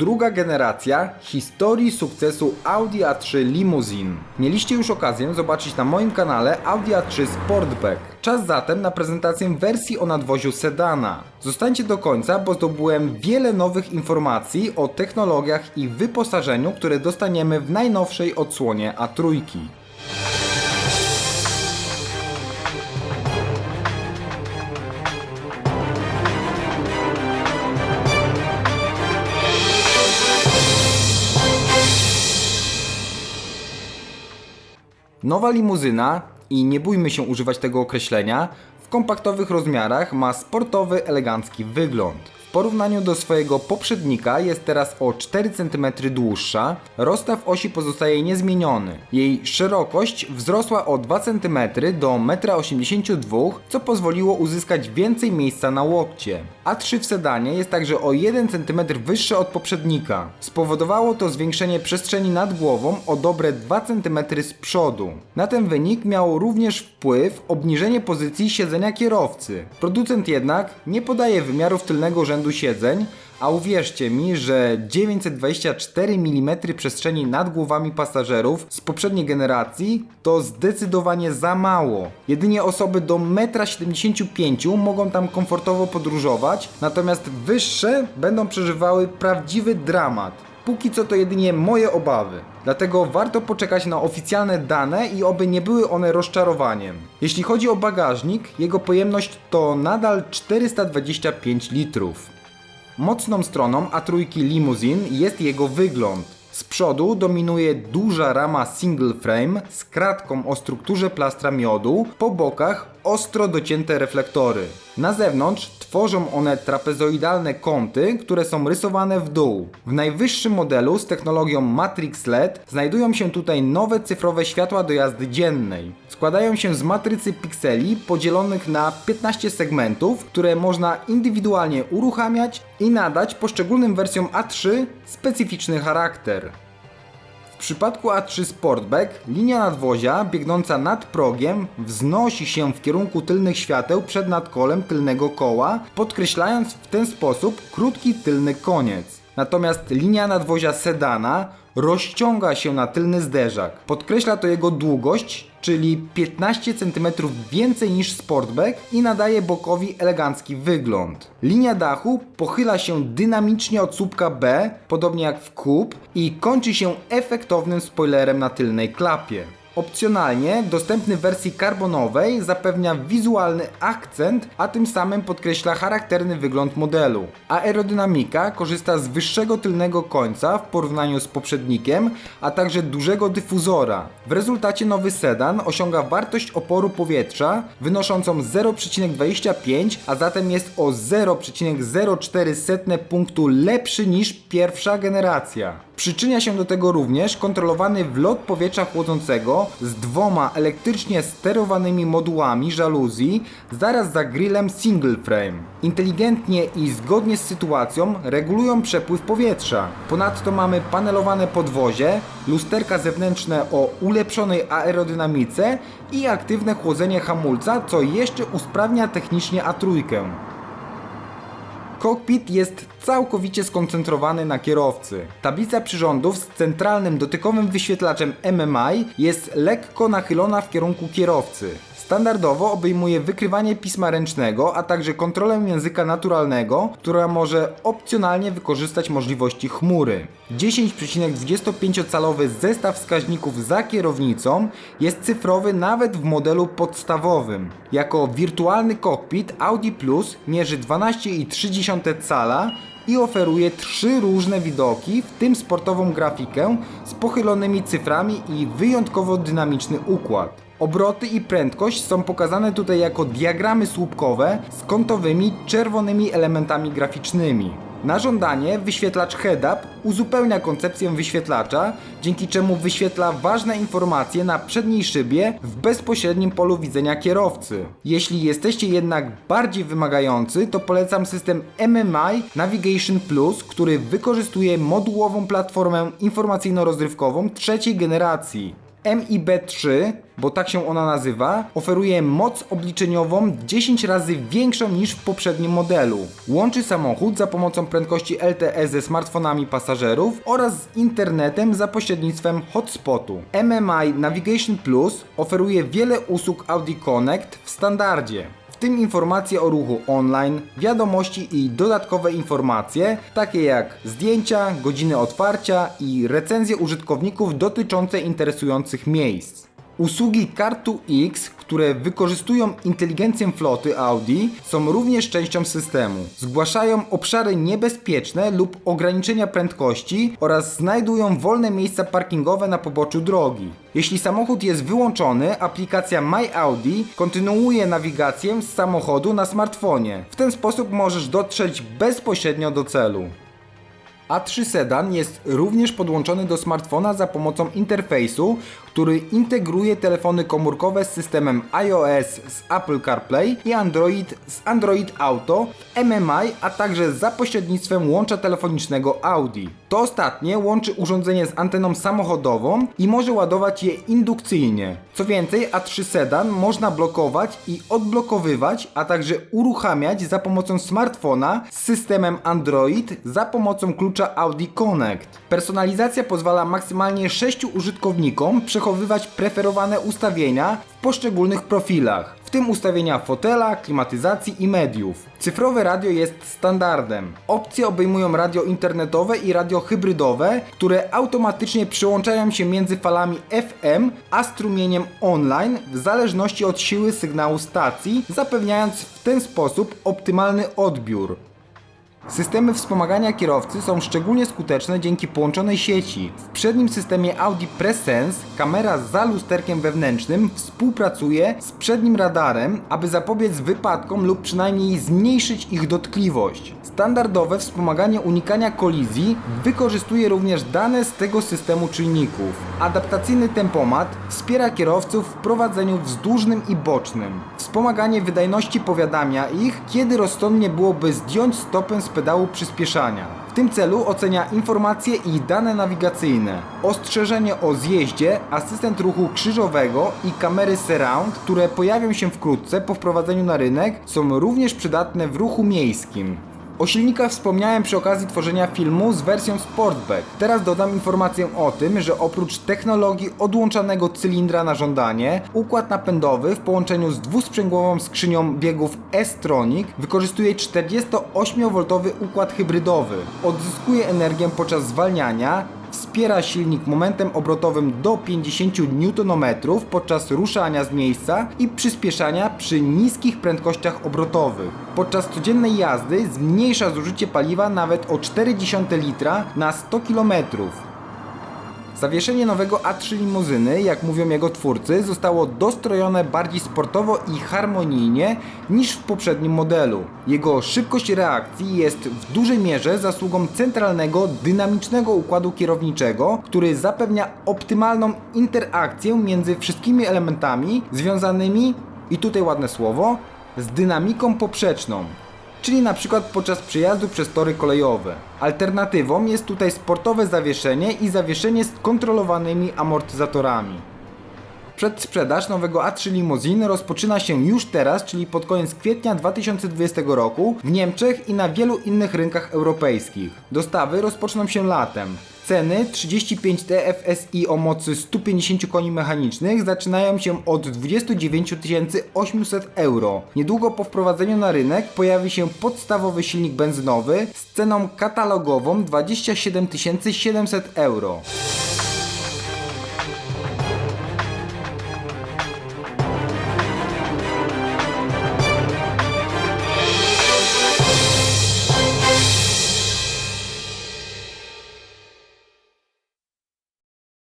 Druga generacja historii sukcesu Audi A3 Limousine. Mieliście już okazję zobaczyć na moim kanale Audi A3 Sportback. Czas zatem na prezentację wersji o nadwoziu sedana. Zostańcie do końca, bo zdobyłem wiele nowych informacji o technologiach i wyposażeniu, które dostaniemy w najnowszej odsłonie A3. Nowa limuzyna, i nie bójmy się używać tego określenia, w kompaktowych rozmiarach ma sportowy, elegancki wygląd. Porównaniu do swojego poprzednika jest teraz o 4 cm dłuższa, rozstaw osi pozostaje niezmieniony. Jej szerokość wzrosła o 2 cm do 1,82 m, co pozwoliło uzyskać więcej miejsca na łokcie. A3 w sedanie jest także o 1 cm wyższe od poprzednika. Spowodowało to zwiększenie przestrzeni nad głową o dobre 2 cm z przodu. Na ten wynik miało również wpływ obniżenie pozycji siedzenia kierowcy. Producent jednak nie podaje wymiarów tylnego rzędu siedzeń, a uwierzcie mi, że 924 mm przestrzeni nad głowami pasażerów z poprzedniej generacji to zdecydowanie za mało. Jedynie osoby do 1,75 m mogą tam komfortowo podróżować, natomiast wyższe będą przeżywały prawdziwy dramat. Póki co to jedynie moje obawy. Dlatego warto poczekać na oficjalne dane i oby nie były one rozczarowaniem. Jeśli chodzi o bagażnik, jego pojemność to nadal 425 litrów. Mocną stroną A3 Limousine jest jego wygląd. Z przodu dominuje duża rama single frame z kratką o strukturze plastra miodu, po bokach ostro docięte reflektory. Na zewnątrz tworzą one trapezoidalne kąty, które są rysowane w dół. W najwyższym modelu z technologią Matrix LED znajdują się tutaj nowe cyfrowe światła do jazdy dziennej. Składają się z matrycy pikseli podzielonych na 15 segmentów, które można indywidualnie uruchamiać i nadać poszczególnym wersjom A3 specyficzny charakter. Przypadku A3 Sportback linia nadwozia biegnąca nad progiem wznosi się w kierunku tylnych świateł przed nadkolem tylnego koła, podkreślając w ten sposób krótki tylny koniec. Natomiast linia nadwozia sedana rozciąga się na tylny zderzak. Podkreśla to jego długość, czyli 15 cm więcej niż Sportback i nadaje bokowi elegancki wygląd. Linia dachu pochyla się dynamicznie od słupka B, podobnie jak w Coupe i kończy się efektownym spoilerem na tylnej klapie. Opcjonalnie dostępny w wersji karbonowej zapewnia wizualny akcent, a tym samym podkreśla charakterny wygląd modelu. Aerodynamika korzysta z wyższego tylnego końca w porównaniu z poprzednikiem, a także dużego dyfuzora. W rezultacie nowy sedan osiąga wartość oporu powietrza wynoszącą 0,25, a zatem jest o 0,04 punktu lepszy niż pierwsza generacja. Przyczynia się do tego również kontrolowany wlot powietrza chłodzącego z dwoma elektrycznie sterowanymi modułami żaluzji zaraz za grillem single frame. Inteligentnie i zgodnie z sytuacją regulują przepływ powietrza. Ponadto mamy panelowane podwozie, lusterka zewnętrzne o ulepszonej aerodynamice i aktywne chłodzenie hamulca, co jeszcze usprawnia technicznie A3. Cockpit jest całkowicie skoncentrowany na kierowcy. Tablica przyrządów z centralnym dotykowym wyświetlaczem MMI jest lekko nachylona w kierunku kierowcy. Standardowo obejmuje wykrywanie pisma ręcznego, a także kontrolę języka naturalnego, która może opcjonalnie wykorzystać możliwości chmury. 10,25-calowy zestaw wskaźników za kierownicą jest cyfrowy nawet w modelu podstawowym. Jako wirtualny kokpit Audi Plus mierzy 12,3 cala i oferuje trzy różne widoki, w tym sportową grafikę z pochylonymi cyframi i wyjątkowo dynamiczny układ. Obroty i prędkość są pokazane tutaj jako diagramy słupkowe z kątowymi czerwonymi elementami graficznymi. Na żądanie wyświetlacz head-up uzupełnia koncepcję wyświetlacza, dzięki czemu wyświetla ważne informacje na przedniej szybie w bezpośrednim polu widzenia kierowcy. Jeśli jesteście jednak bardziej wymagający, to polecam system MMI Navigation Plus, który wykorzystuje modułową platformę informacyjno-rozrywkową trzeciej generacji. MIB3, bo tak się ona nazywa, oferuje moc obliczeniową 10 razy większą niż w poprzednim modelu. Łączy samochód za pomocą prędkości LTE ze smartfonami pasażerów oraz z internetem za pośrednictwem hotspotu. MMI Navigation Plus oferuje wiele usług Audi Connect w standardzie tym informacje o ruchu online, wiadomości i dodatkowe informacje, takie jak zdjęcia, godziny otwarcia i recenzje użytkowników dotyczące interesujących miejsc. Usługi Car2X, które wykorzystują inteligencję floty Audi, są również częścią systemu. Zgłaszają obszary niebezpieczne lub ograniczenia prędkości oraz znajdują wolne miejsca parkingowe na poboczu drogi. Jeśli samochód jest wyłączony, aplikacja My Audi kontynuuje nawigację z samochodu na smartfonie. W ten sposób możesz dotrzeć bezpośrednio do celu. A3 Sedan jest również podłączony do smartfona za pomocą interfejsu, który integruje telefony komórkowe z systemem iOS z Apple CarPlay i Android z Android Auto w MMI, a także za pośrednictwem łącza telefonicznego Audi. To ostatnie łączy urządzenie z anteną samochodową i może ładować je indukcyjnie. Co więcej, A3 Sedan można blokować i odblokowywać, a także uruchamiać za pomocą smartfona z systemem Android za pomocą klucza Audi Connect. Personalizacja pozwala maksymalnie 6 użytkownikom przechowywać preferowane ustawienia w poszczególnych profilach, w tym ustawienia fotela, klimatyzacji i mediów. Cyfrowe radio jest standardem. Opcje obejmują radio internetowe i radio hybrydowe, które automatycznie przyłączają się między falami FM a strumieniem online w zależności od siły sygnału stacji, zapewniając w ten sposób optymalny odbiór. Systemy wspomagania kierowcy są szczególnie skuteczne dzięki połączonej sieci. W przednim systemie Audi Pressense kamera za lusterkiem wewnętrznym współpracuje z przednim radarem, aby zapobiec wypadkom lub przynajmniej zmniejszyć ich dotkliwość. Standardowe wspomaganie unikania kolizji wykorzystuje również dane z tego systemu czujników. Adaptacyjny tempomat wspiera kierowców w prowadzeniu wzdłużnym i bocznym. Wspomaganie wydajności powiadamia ich, kiedy rozsądnie byłoby zdjąć stopę z pedału przyspieszania. W tym celu ocenia informacje i dane nawigacyjne. Ostrzeżenie o zjeździe, asystent ruchu krzyżowego i kamery surround, które pojawią się wkrótce po wprowadzeniu na rynek, są również przydatne w ruchu miejskim. O silnikach wspomniałem przy okazji tworzenia filmu z wersją Sportback. Teraz dodam informację o tym, że oprócz technologii odłączanego cylindra na żądanie, układ napędowy w połączeniu z dwusprzęgłową skrzynią biegów S-Tronic wykorzystuje 48V układ hybrydowy. Odzyskuje energię podczas zwalniania, Wspiera silnik momentem obrotowym do 50 Nm podczas ruszania z miejsca i przyspieszania przy niskich prędkościach obrotowych. Podczas codziennej jazdy zmniejsza zużycie paliwa nawet o 0,4 litra na 100 km. Zawieszenie nowego A3 limuzyny, jak mówią jego twórcy, zostało dostrojone bardziej sportowo i harmonijnie niż w poprzednim modelu. Jego szybkość reakcji jest w dużej mierze zasługą centralnego, dynamicznego układu kierowniczego, który zapewnia optymalną interakcję między wszystkimi elementami związanymi, i tutaj ładne słowo, z dynamiką poprzeczną czyli na przykład podczas przejazdu przez tory kolejowe. Alternatywą jest tutaj sportowe zawieszenie i zawieszenie z kontrolowanymi amortyzatorami. Przedsprzedaż nowego A3 Limousine rozpoczyna się już teraz, czyli pod koniec kwietnia 2020 roku w Niemczech i na wielu innych rynkach europejskich. Dostawy rozpoczną się latem. Ceny 35 TFSI o mocy 150 koni mechanicznych zaczynają się od 29 800 euro. Niedługo po wprowadzeniu na rynek pojawi się podstawowy silnik benzynowy z ceną katalogową 27 700 euro.